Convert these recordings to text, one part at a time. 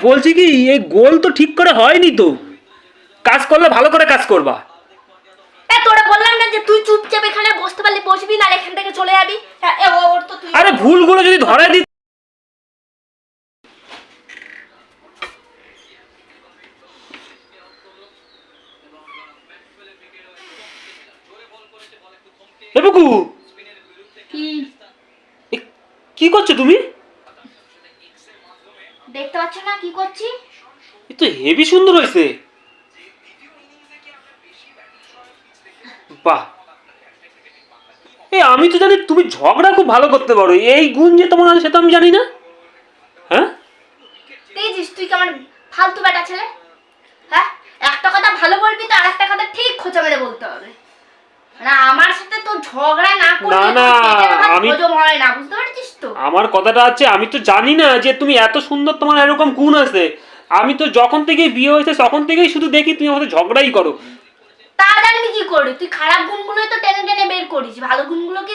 বলছি কি এই গোল তো ঠিক করে হয়নি তো। কাজ করলে ভালো করে কাজ করবা। তোরা বললাম না যে তুই চুপচাপ এখানে বসতে পারলি বসবি না এখান থেকে চলে যাবি। এ, ও- ওর তো তুই আরে ভুলগুলো যদি ধরাই দি এ কি করছ তুমি? পাচ্ছ না? কি করছি? এ তো হেভি সুন্দর হয়েছে বাহ। এ আমি তো জানি তুমি ঝগড়া খুব ভালো করতে পারো। এই গুণ যে তোমার আছে সেটা আমি জানি না। হ্যাঁ? দেখেছিস তুই কেমন ফালতু বেটা ছেলে? হ্যাঁ? একটা কথা ভালো বলবি তো আর একটা কথা ঠিক খোঁচা মেরে বলতে হবে। না আমার সাথে তো ঝগড়া না করলে না, না, আমি- হজম হয় না বুঝতে তো আমার কথাটা আছে আমি তো জানি না যে তুমি এত সুন্দর তোমার এরকম গুণ আছে। আমি তো যখন থেকে বিয়ে হয়েছে তখন থেকেই শুধু দেখি তুমি আমাদের ঝগড়াই করো। তা জানবি কি করে? তুই খারাপ গুণগুলোই তো টেনে টেনে বের করিস। ভালো গুণগুলো কি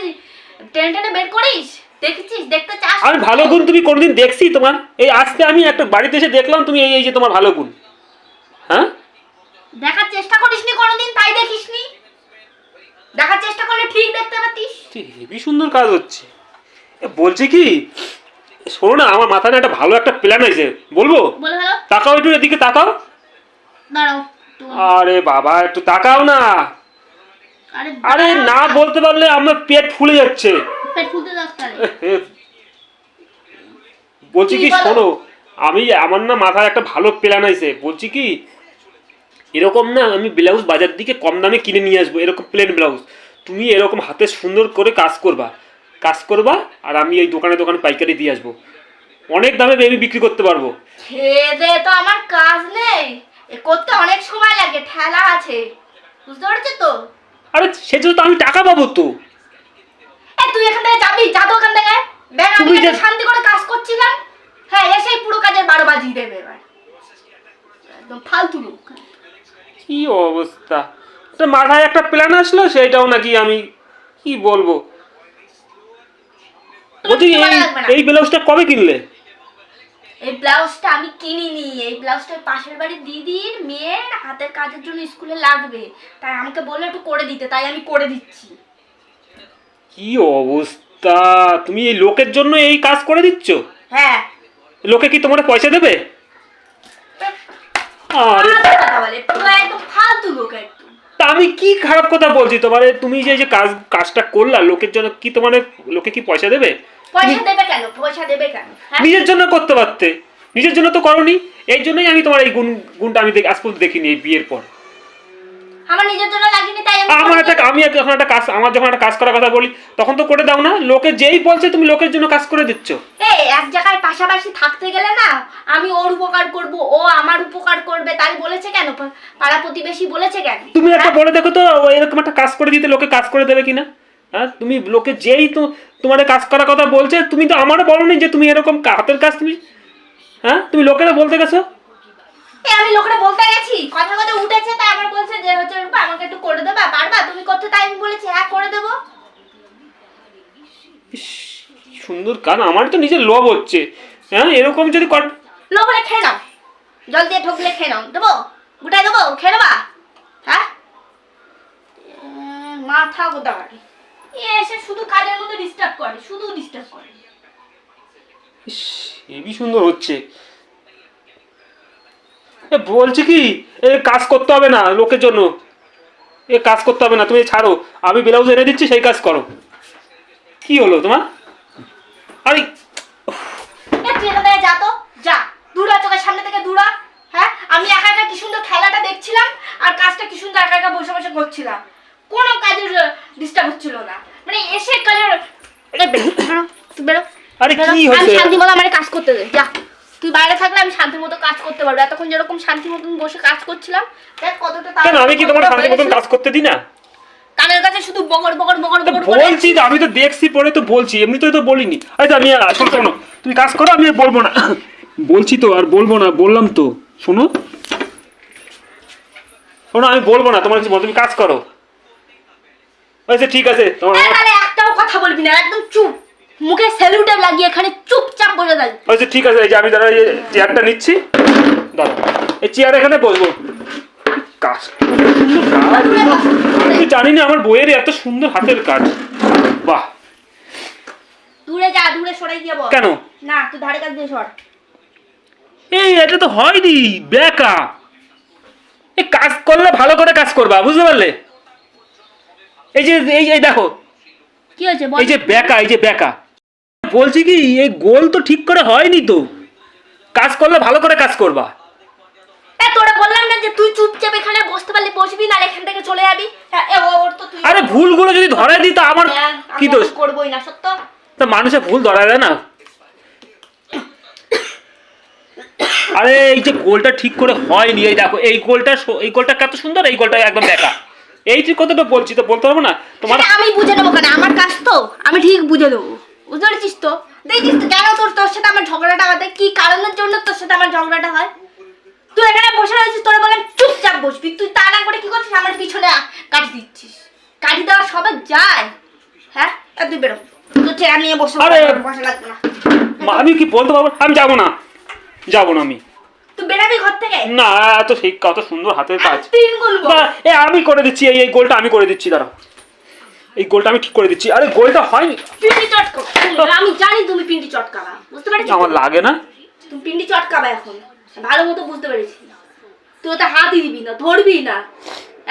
টেনে টেনে বের করিস? দেখেছিস? দেখতে চাস? আমি ভালো গুণ তুমি কোনোদিন দেখছি তোমার? এই আজকে আমি একটা বাড়িতে এসে দেখলাম তুমি এই এই যে তোমার ভালো গুণ। হ্যাঁ? দেখার চেষ্টা করিস করিসনি কোনোদিন? তাই দেখিসনি? দেখার চেষ্টা করলে ঠিক দেখতে পাতিস? হেভি সুন্দর কাজ হচ্ছে। বলছি কি? শোনো না আমার মাথায় না একটা ভালো একটা প্ল্যান হয়েছে। বলব? তাকাও একটু এদিকে তাকাও। আরে বাবা একটু তাকাও না। আরে না বলতে পারলে আমার পেট ফুলে যাচ্ছে। বলছি কি কি শোনো আমি আমার না মাথায় একটা ভালো প্ল্যান আছে বলছি কি এরকম না আমি ব্লাউজ বাজার দিকে কম দামে কিনে নিয়ে আসব এরকম প্লেন ব্লাউজ তুমি এরকম হাতে সুন্দর করে কাজ করবা। কাজ করবা আর আমি এই দোকানে দোকানে পাইকারি দিয়ে আসব। অনেক দামে বেবি বিক্রি করতে পারব। খেয়ে দে তো আমার কাজ নেই। এ করতে অনেক সময় লাগে ঠেলা আছে। বুঝতে পারছিস তো? আরে সেজন্য তো আমি টাকা পাবো তো। এ তুই এখান থেকে যাবি যা তো ওখান থেকে। দেখ আমি তুমি যে- এখানে শান্তি করে কাজ করছিলাম। হ্যাঁ এসেই পুরো কাজের বারো বাজিয়ে দেবে এবার। একদম ফালতু লোক। কি অবস্থা? তো মাথায় একটা প্ল্যান আসলো সেটাও নাকি আমি কি বলব? বলছি এই এই ব্লাউজটা কবে কিনলে? এই ব্লাউজটা আমি কিনিনি। এই ব্লাউজটা পাশের বাড়ির দিদির মেয়ের হাতের কাজের জন্য স্কুলে লাগবে। তাই আমাকে বলল একটু করে দিতে তাই আমি করে দিচ্ছি। কি অবস্থা? তুমি এই লোকের জন্য এই কাজ করে দিচ্ছ? হ্যাঁ। লোকে কি তোমার পয়সা দেবে? আরে কথা বলে পুরো একদম ফালতু লোক একদম। তা আমি কি খারাপ কথা বলছি? তোমার তুমি যে যে কাজ কাজটা করলা লোকের জন্য কি তোমার লোকে কি পয়সা দেবে? পয়সা দেবে কেন? পয়সা দেবে কেন? হ্যাঁ? নিজের জন্য করতে পারতে। নিজের জন্য তো করনি। এই জন্যই আমি তোমার এই গুণ গুণটা আমি আজ পর্যন্ত দেখিনি এই বিয়ের পর। আমার নিজের জন্য লাগেনি তাই আমি আমার একটা আমি যখন একটা কাজ আমার যখন একটা কাজ করার কথা বলি তখন তো করে দাও না। লোকে যেই বলছে তুমি লোকের জন্য কাজ করে দিচ্ছ। এই এক জায়গায় পাশাপাশি থাকতে গেলে না আমি ওর উপকার করব ও আমার উপকার করবে তাই বলেছে কেন? পাড়া প্রতিবেশী বলেছে কেন? তুমি একটা বলে দেখো তো এরকম একটা কাজ করে দিতে লোকে কাজ করে দেবে কিনা? হ্যাঁ তুমি লোকে যেই তো তোমার কাজ করার কথা বলছে তুমি তো আমারও বলনি যে তুমি এরকম হাতের কাজ তুমি হ্যাঁ তুমি লোকেরা বলতে গেছো? আমি লোকরা বলতে গেছি। কথা কথা উঠেছে তাই আমার বলছে যে হচ্ছে রূপা আমাকে একটু করে দেবা পারবা? তুমি করতে তাই আমি বলেছি হ্যাঁ করে দেবো। সুন্দর কান আমার তো নিজের লোভ হচ্ছে। হ্যাঁ এরকম যদি কর লোক হলে খেয়ে নাও। জল দিয়ে ঠকলে খেয়ে নাও। দেবো? গোটাই দেবো? খেয়ে নেবা? হ্যাঁ? মাথা গোদা ইস, সুন্দর হচ্ছে। এ বলছি কি এ কাজ করতে হবে না লোকের জন্য। এ কাজ করতে হবে না তুমি ছাড়ো। আমি ব্লাউজ এনে দিচ্ছি সেই কাজ করো। কি হলো তোমার? আরে এ তুই এখান থেকে যা তো যা দূরা চোখের সামনে থেকে দূরা হ্যাঁ আমি একা একা কি সুন্দর খেলাটা দেখছিলাম আর কাজটা কি সুন্দর একা একা বসে বসে করছিলাম কোনো কাজের ডিস্টার্ব হচ্ছিল না মানে এসে কাজের এ বেরো, বেরো, তুই বেরো আরে বেরো। কি আমি শান্তি মতো আমার কাজ করতে দে যা। তুই বাইরে থাকলে আমি শান্তি মতো কাজ করতে পারব। এতক্ষণ যেরকম শান্তি মতন বসে কাজ করছিলাম দেখ কতটা কেন আমি কি তোমার শান্তি মতন কাজ করতে দিই না? কানের কাছে শুধু বগড় বগড় বগড় তো বলছি আমি তো দেখছি পরে তো বলছি এমনিতেই তো বলিনি। আমি শোনো শোনো তুমি কাজ করো আমি বলব না। বলছি তো আর বলব না বললাম তো শোনো। শোনো আমি বলব না তোমার কিছু তুমি কাজ করো। আচ্ছা ঠিক আছে তোমার একটাও কথা বলবি না একদম চুপ। মুখে স্যালুটে লাগিয়ে এখানে চুপচাপ বসে থাকবি আচ্ছা ঠিক আছে এই যে আমি দাঁড়া এই চেয়ারটা নিচ্ছি। দাঁড়া এই চেয়ার এখানে বসবো। কাজ। আমি জানি না আমার বইয়ের এত সুন্দর হাতের কাজ। বাহ। দূরে যা দূরে সরে গিয়ে বল কেন? না তুই ধারে কাছ দিয়ে সর। এই এটা তো হয়নি বেকা। এই কাজ করলে ভালো করে কাজ করবা বুঝতে পারলে? এই যে এই এই দেখো। কি হয়েছে এই যে বেকা এই যে বেকা। বলছি কি এই গোল তো ঠিক করে হয়নি তো। কাজ করলে ভালো করে কাজ করবা। এ তোরা বললাম না যে তুই চুপচাপ এখানে বসতে পারলে বসবি না এখান থেকে চলে যাবি। হ্যাঁ, এ, ওর তো তুই আরে ভুলগুলো যদি ধরাই দিই তা আমার হ্যাঁ, কি আমি দোষ? ওকে না সত্য? তা মানুষের ভুল ধরা দেয় না। আরে এই যে গোলটা ঠিক করে হয়নি এই দেখো এই গোলটা এই গোলটা কত সুন্দর এই গোলটা একদম বেকা এই যে কথাটা বলছি তো বলতে পারব না? তোমার আমি বুঝে নেব কেন? আমার কাজ তো আমি ঠিক বুঝে নেব। বুঝতে পেরেছিস তো? দেখিস তো কেন তোর তোর সাথে আমার ঝগড়াটা হয় কি কারণের জন্য তোর সাথে আমার ঝগড়াটা হয়? তুই এখানে বসে রয়েছিস তোরা বললাম চুপচাপ বসবি। তুই তা না করে কি করছিস? আমার পিছনে কাটি দিচ্ছিস। কাটি দেওয়া সবাই যায়। হ্যাঁ? আর তুই বেরো। তো চেয়ার নিয়ে বসে আরে- বসে লাগবে না। আমি কি বলতে পারব? আমি যাব না। যাব না আমি। তুই বেরাবি ঘর থেকে? না এত সেই কত সুন্দর হাতের কাজ। তিন এ আমি করে দিচ্ছি এই এই গোলটা আমি করে দিচ্ছি দাঁড়াও। এই গোলটা আমি ঠিক করে দিচ্ছি। আরে গোলটা হয়নি। পিন্ডি চটকা। আমি জানি তুমি পিন্ডি চটকাবা বুঝতে পেরেছিস আমার লাগে না। তুমি পিন্ডি চটকাবে এখন। ভালো মতো বুঝতে পেরেছি। তুই ওটা হাতই দিবি না ধরবি না।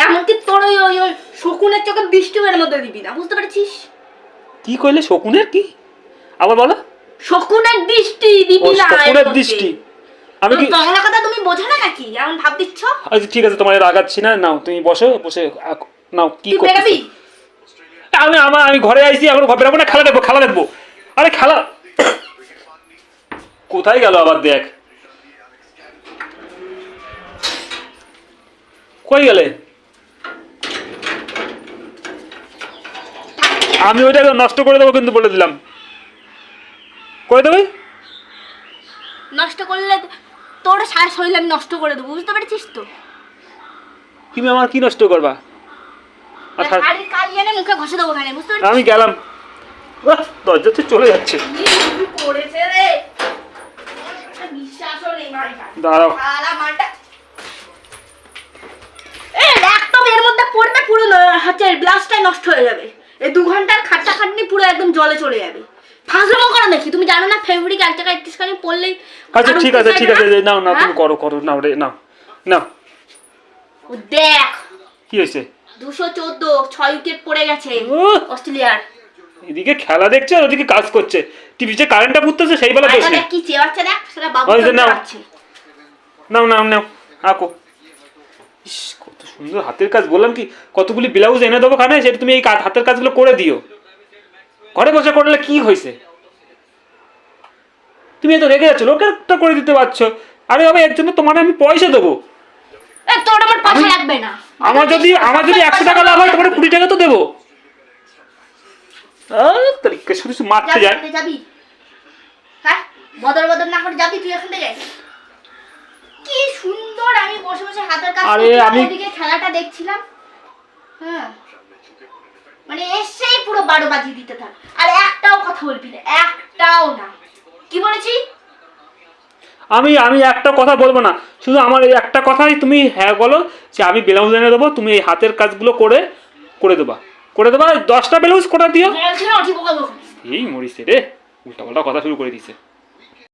এমনকি তোর ওই ওই ওই শকুনের চোখে বৃষ্টিমের মধ্যে দিবি না। বুঝতে পেরেছিস? কি কইলে শকুনের কি? আবার বলো। শকুনের দৃষ্টি দিবি না শকুনের। দৃষ্টি আমি কি বাংলা কথা তুমি বোঝো না নাকি? এমন ভাব দিচ্ছ? আচ্ছা ঠিক আছে তোমার রাগাচ্ছি না। নাও তুমি বসো বসে নাও কি? বেরাবি? আমি আমার আমি ঘরে আইছি এখন ঘর বেরাবো না খেলা দেখব খেলা দেখব। আরে খেলা। কোথায় গেল আবার দেখ? কই গেলে? আমি ওইটাকে নষ্ট করে দেবো কিন্তু বলে দিলাম। করে দেবে? নষ্ট করলে তোর সারা শরীর আমি নষ্ট করে দেবো বুঝতে পেরেছিস তো? তুমি আমার কি নষ্ট করবা? আচ্ছা এনে মুখে ঘষে দেবো ওখানে বুঝতে পেরেছিস আমি গেলাম। দরজাতে চলে যাচ্ছে। করেছে রে? বিশ্বাসও নেই মালটা। দাঁড়াও। শালা মালটা। এ ল্যাপটপ এর মধ্যে পড়বে পুরো হচ্ছে ব্লাউজটাই নষ্ট হয়ে যাবে। এই দু ঘণ্টার খাট্টা খাটনি পুরো একদম জলে চলে যাবে। ফাজলামো করো নাকি? তুমি জানো না ফেব্রুয়ারি এক জায়গায় পড়লেই আচ্ছা ঠিক আছে ঠিক আছে নাও নাও তুমি হ্যাঁ? করো করো নাও রে নাও। নাও। দেখ। কি হয়েছে? দুশো চোদ্দ ছয় উইকেট পড়ে গেছে! অস্ট্রেলিয়ার। এদিকে খেলা দেখছে আর ওদিকে কাজ করছে। টিভিতে কারেন্টটা ফুটতেছে সেই বেলা দেখ কি চেয়াচ্ছে দেখ সেটা বাবু ওই নাও। নাও নাও আঁকো। ইস কত সুন্দর হাতের কাজ। বললাম কি কতগুলি ব্লাউজ এনে দেবো খানে সেটা তুমি এই কাজ- হাতের কাজগুলো করে দিও। ঘরে বসে করলে কি হয়েছে? তুমি এত রেগে যাচ্ছ লোকেরটা করে দিতে পারছ। আরে বাবা এর জন্য তোমার আমি পয়সা দেবো। তোর আমার পয়সা লাগবে না। আমার যদি আমার যদি একশো টাকা লাভ হয় তোমার কুড়ি টাকা তো দেবো। আহ, শুধু শুধু মারতে যায়। যাবি। হ্যাঁ বদল বদল না করে যাবি তুই এখান থেকে। কি সুন্দর আমি বসে বসে হাতের কাজ আরে আমি- খেলাটা দেখছিলাম। হ্যাঁ। মানে এসেই পুরো বারো বাজিয়ে দিতে থাক। আর একটাও কথা বলবি না একটাও না। কি বলেছি? আমি আমি একটা কথা বলব না। শুধু আমার এই একটা কথাই তুমি হ্যাঁ বলো যে আমি ব্লাউজ এনে দেবো তুমি এই হাতের কাজগুলো করে করে দেবা। করে দেবা দশটা ব্লাউজ করে দিও? এই মরিছে রে উল্টা পাল্টা কথা শুরু করে দিছে।